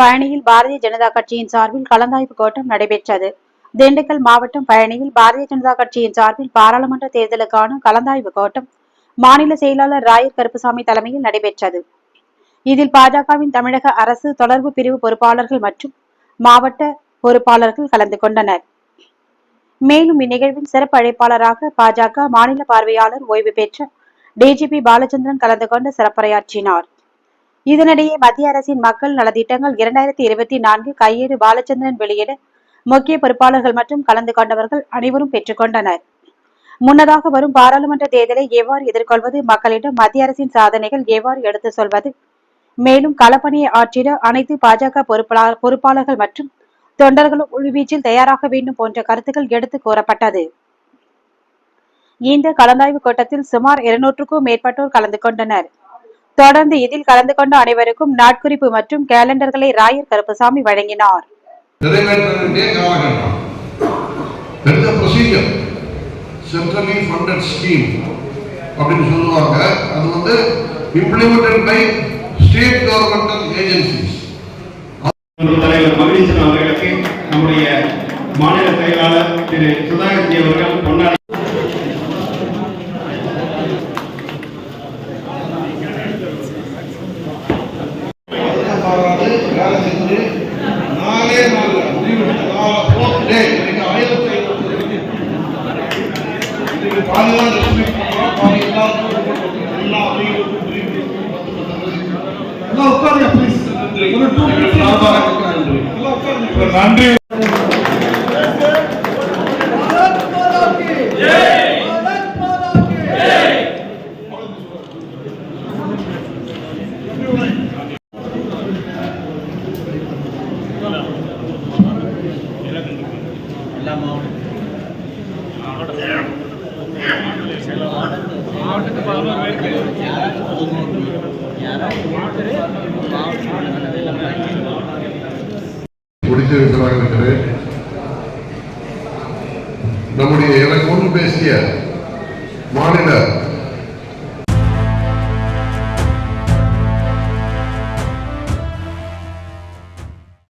பழனியில் பாரதிய ஜனதா கட்சியின் சார்பில் கலந்தாய்வு கூட்டம் நடைபெற்றது. திண்டுக்கல் மாவட்டம் பழனியில் பாரதிய ஜனதா கட்சியின் சார்பில் பாராளுமன்ற தேர்தலுக்கான கலந்தாய்வு கூட்டம் மாநில செயலாளர் ராயர் கருப்புசாமி தலைமையில் நடைபெற்றது. இதில் பாஜகவின் தமிழக அரசு தொடர்பு பிரிவு பொறுப்பாளர்கள் மற்றும் மாவட்ட பொறுப்பாளர்கள் கலந்து கொண்டனர். மேலும் இந்நிகழ்வின் சிறப்பு அழைப்பாளராக பாஜக மாநில பார்வையாளர் ஓய்வு பெற்ற டிஜிபி பாலச்சந்திரன் கலந்து கொண்டு சிறப்புரையாற்றினார். இதனிடையே மத்திய அரசின் மக்கள் நலத்திட்டங்கள் இரண்டாயிரத்தி இருபத்தி நான்கு கையேடு பாலச்சந்திரன் வெளியிட முக்கிய பொறுப்பாளர்கள் மற்றும் கலந்து கொண்டவர்கள் அனைவரும் பெற்றுக்கொண்டனர் முன்னதாக வரும் பாராளுமன்ற தேர்தலை எவ்வாறு எதிர்கொள்வது மக்களிடம் மத்திய அரசின் சாதனைகள் எவ்வாறு எடுத்துச் சொல்வது மேலும் களப்பணியை ஆற்றிட அனைத்து பாஜக பொறுப்பாளர்கள் மற்றும் தொண்டர்களும் உள்வீச்சில் தயாராக வேண்டும் போன்ற கருத்துக்கள் எடுத்து கூறப்பட்டது. இந்த கலந்தாய்வு கூட்டத்தில் சுமார் இருநூற்றுக்கும் மேற்பட்டோர் கலந்து கொண்டனர். தொடர்ந்து இதில் கலந்து கொண்ட அனைவருக்கும் நாட்குறிப்பு மற்றும் கேலண்டர்களை ராயர் கருப்பசாமி வழங்கினார். நிறைவேற்ற வேண்டிய காலகட்டம் பெரிய ப்ரொசீஜர் சென்ட்ரலி ஃபண்டட் ஸ்கீம் அப்படின்னு சொல்லுவாங்க. அது வந்து implemented by state governmental agencies நமது தலைவர் மகிழ்ச்சியன் அவர்களுக்கு நம்முடைய மாநில செயலாளர் திரு சுதாகர்ஜி அவர்கள் இன்னைக்கு பாதிதான் ரெஸ்பெக்ட் பண்ணுறோம் பாதி எல்லாருக்கும் எல்லா அமைகளுக்கும் உட்காருங்க நன்றி நம்முடைய எனக்கு ஒன்று பேசிய மாநில